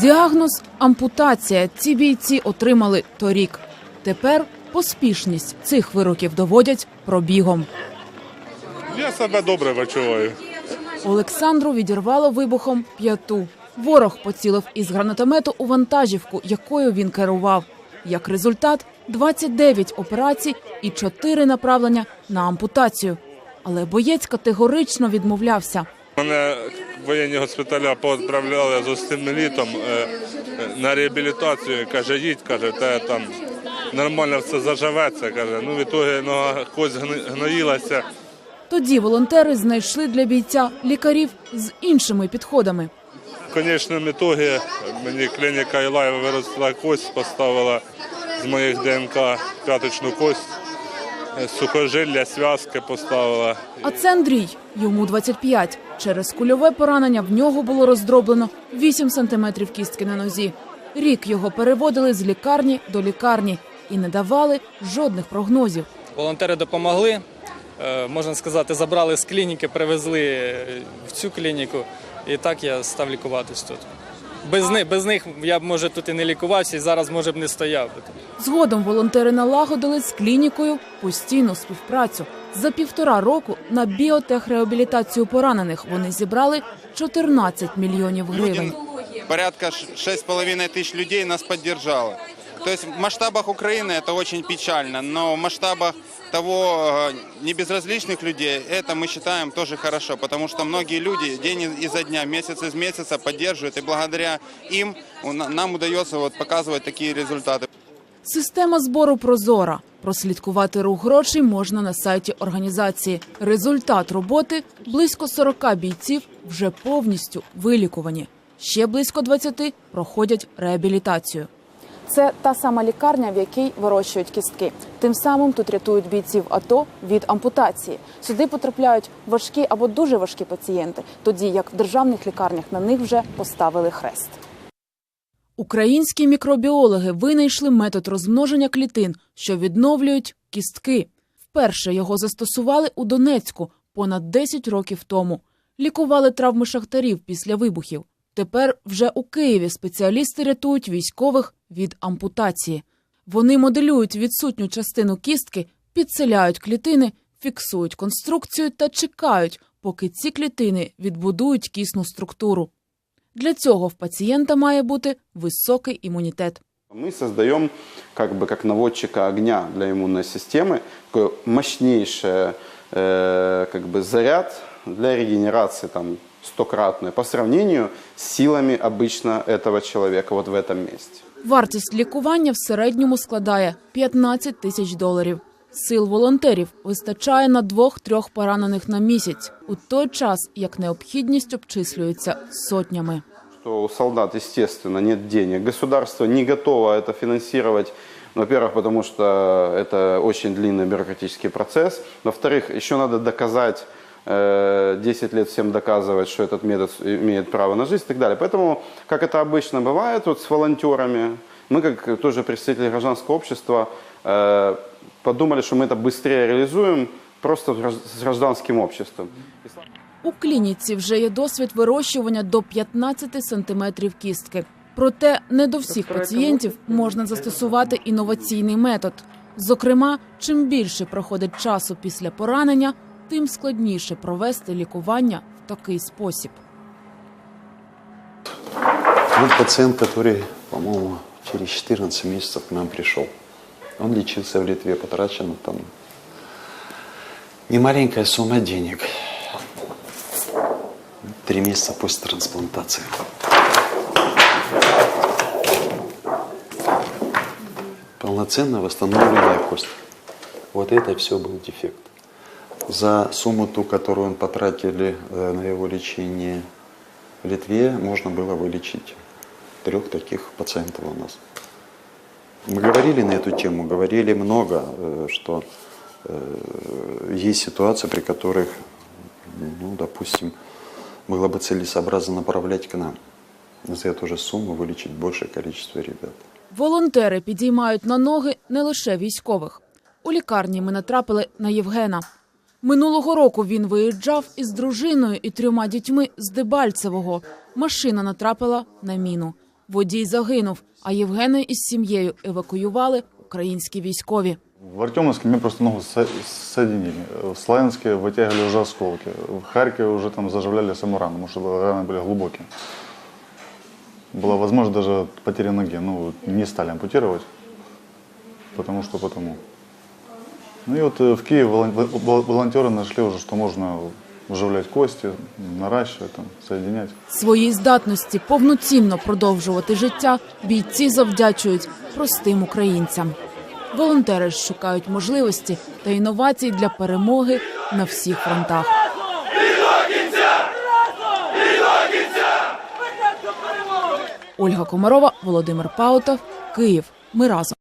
Діагноз ампутація. Ці бійці отримали торік. Тепер поспішність цих вироків доводять пробігом. Я себе добре почуваю. Олександру відірвало вибухом п'яту. Ворог поцілив із гранатомету у вантажівку, якою він керував. Як результат, 29 операцій і 4 направлення на ампутацію. Але боєць категорично відмовлявся. Мене воєнні госпіталя поправляли з остимелітом е, е, на реабілітацію. Каже, їдь, каже, те там нормально все заживеться. Каже, ну того нога кость гноїлася. Тоді волонтери знайшли для бійця лікарів з іншими підходами. В конечному ітогі мені клініка Ілаєва виросла кость, поставила з моїх ДНК п'яточну кость, сухожилля, зв'язки поставила. А це Андрій, йому 25. Через кульове поранення в нього було роздроблено 8 сантиметрів кістки на нозі. Рік його переводили з лікарні до лікарні і не давали жодних прогнозів. Волонтери допомогли, е, можна сказати, забрали з клініки, привезли е, в цю клініку, і так я став лікуватись тут. Без них, без них я б може тут і не лікувався, і зараз може б не стояв. би тут. Згодом волонтери налагодили з клінікою постійну співпрацю. За півтора року на біотехреабілітацію поранених вони зібрали 14 мільйонів гривень. порядка ш- 6,5 тисяч людей нас поддержало. То есть в масштабах Украины это очень печально, но в масштабах того э, небезразличных людей это мы считаем тоже хорошо, потому что многие люди день изо дня, месяц из месяца поддерживают, и благодаря им у на- нам удается вот показывать такие результаты. Система збору прозора. Прослідкувати рух грошей можна на сайті організації. Результат роботи близько 40 бійців вже повністю вилікувані. Ще близько 20 проходять реабілітацію. Це та сама лікарня, в якій вирощують кістки. Тим самим тут рятують бійців АТО від ампутації. Сюди потрапляють важкі або дуже важкі пацієнти, тоді як в державних лікарнях на них вже поставили хрест. Українські мікробіологи винайшли метод розмноження клітин, що відновлюють кістки. Вперше його застосували у Донецьку понад 10 років тому. Лікували травми шахтарів після вибухів. Тепер вже у Києві спеціалісти рятують військових від ампутації. Вони моделюють відсутню частину кістки, підселяють клітини, фіксують конструкцію та чекають, поки ці клітини відбудують кісну структуру. Для цього в пацієнта має бути високий імунітет. Мы создаем как бы как наводчика огня для иммунной системы такой мощнейший э, как бы заряд для регенерации там стократную по сравнению с силами обычно этого человека вот в этом месте. Вартість лікування в середньому складає 15 тисяч доларів. Сил волонтерів вистачає на двох-трьох поранених на місяць, у той час як необхідність обчислюється сотнями. Что у солдат, естественно, нет денег. Государство не готово это финансировать. Во-первых, потому что это очень длинный бюрократический процесс. Во-вторых, еще надо доказать, э, 10 лет всем доказывать, что этот метод имеет право на жизнь и так далее. Поэтому, как это обычно бывает вот с волонтерами, мы, как тоже представители гражданского общества, э, подумали, что мы это быстрее реализуем просто гражд- с гражданским обществом. У клініці вже є досвід вирощування до 15 сантиметрів кістки. Проте не до всіх пацієнтів можна застосувати інноваційний метод. Зокрема, чим більше проходить часу після поранення, тим складніше провести лікування в такий спосіб. Вот пациент, который, по-моему, через 14 месяцев к нам пришел. Он лечился в Литве, потрачено там немаленькая сумма денег. Три месяца после трансплантации. Полноценно восстановленная кость. Вот это все был дефект. За сумму ту, которую он потратили э, на его лечение в Литве, можно было вылечить трех таких пациентов у нас. Мы говорили на эту тему, говорили много, э, что э, есть ситуации, при которых, ну, допустим, было бы целесообразно направлять к нам. За эту же сумму вылечить большее количество ребят. Волонтери підіймають на ноги не лише військових. У лікарні ми натрапили на Євгена. Минулого року він виїжджав із дружиною і трьома дітьми з Дебальцевого. Машина натрапила на міну. Водій загинув, а Євгена із сім'єю евакуювали українські військові. В Артемовске мне просто ногу со- соединили. В Славянске вытягивали уже осколки. В Харькове уже там заживляли саму рану, потому что раны были глубокие. Была возможность даже потери ноги. Ну, не стали ампутировать, потому что потому. Ну и вот э, в Киеве волон- вол- волонтеры нашли уже, что можно вживлять кости, наращивать, там, соединять. Своїй здатності повноцінно продовжувати життя бійці завдячують простим українцям. Волонтери шукають можливості та інновацій для перемоги на всіх фронтах. Ольга Комарова, Володимир Паутов, Київ. Ми разом.